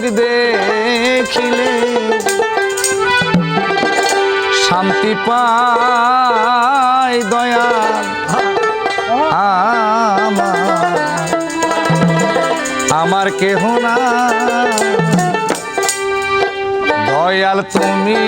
দেখিলে শান্তি পায় দয়া। আমার আমার কেহ না। দয়াল তুমি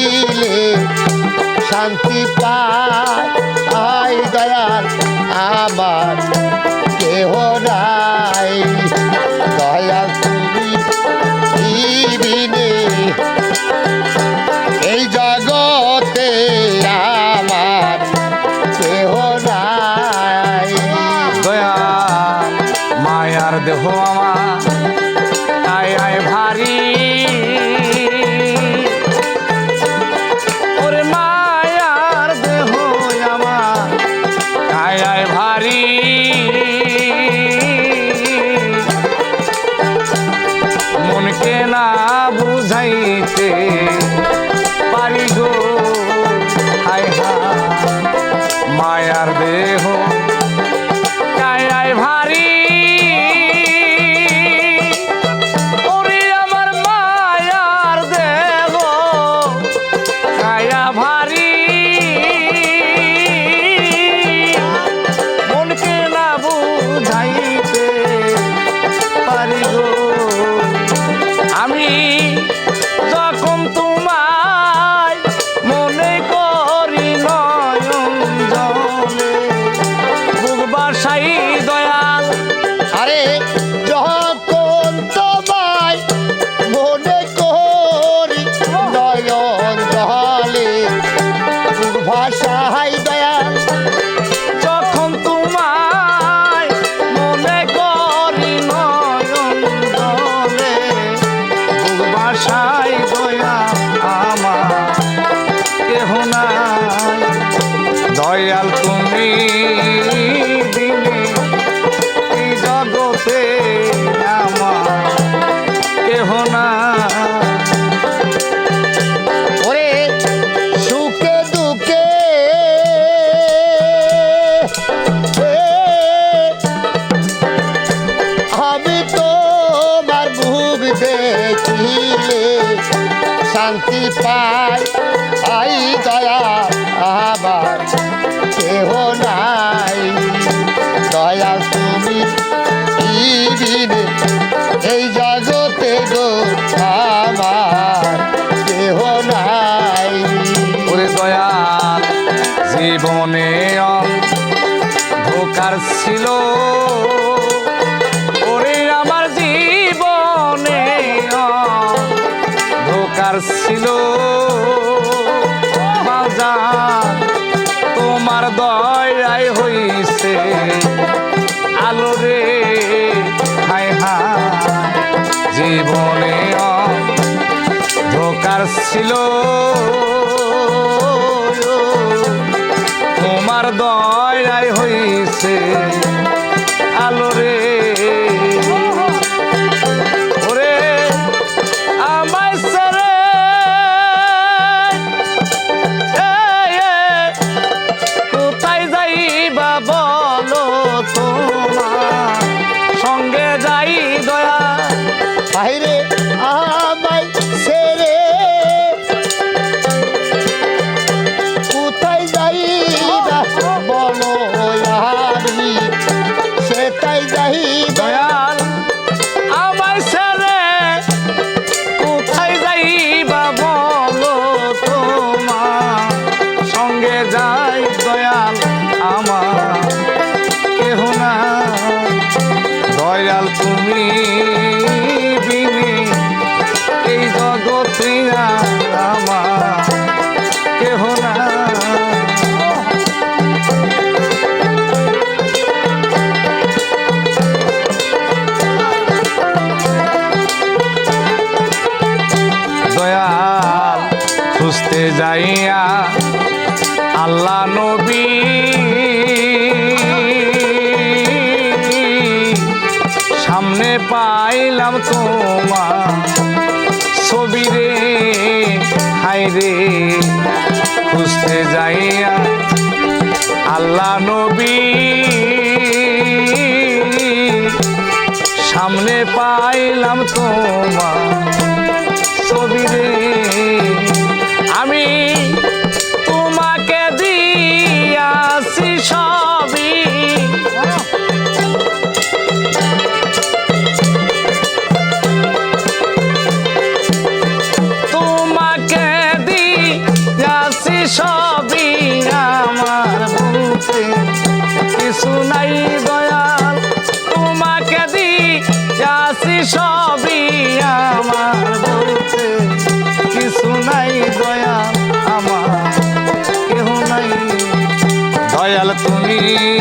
দেখিলে শান্তি পাই আই দয়াল, আমার কেহ নাই। দয়াল, তুমি বিনে এই জগতে আমার কেহ নাই। দয়া মায়ার দেহ আমার ভারী জগতে আমার কেহ নাই ওরে সুখে দুঃখে আমি তোমার মুখ দেখিলে শান্তি পাই, আই দয়া আবার। দয়াল জীবনে ধোকার ছিল। ওরে আমার জীবনে ধোকার ছিল। তোমার দয়াই হইছে। আলো রে, হায় হায়, জীবনে ধোকার ছিল। বাইরে আমায় ছেড়ে। কোথায় যাই বলো আমি সেটাই যাই দয়াল, আমায় ছেড়ে। কোথায় যাইবা বলো তোমার সঙ্গে যাই দয়াল আমার। যাইয়া আল্লাহ নবী। সামনে পাইলাম তোমা ছবি রে হাই রে। খুঁজতে যাইয়া আল্লাহ নবী। সামনে পাইলাম তোমা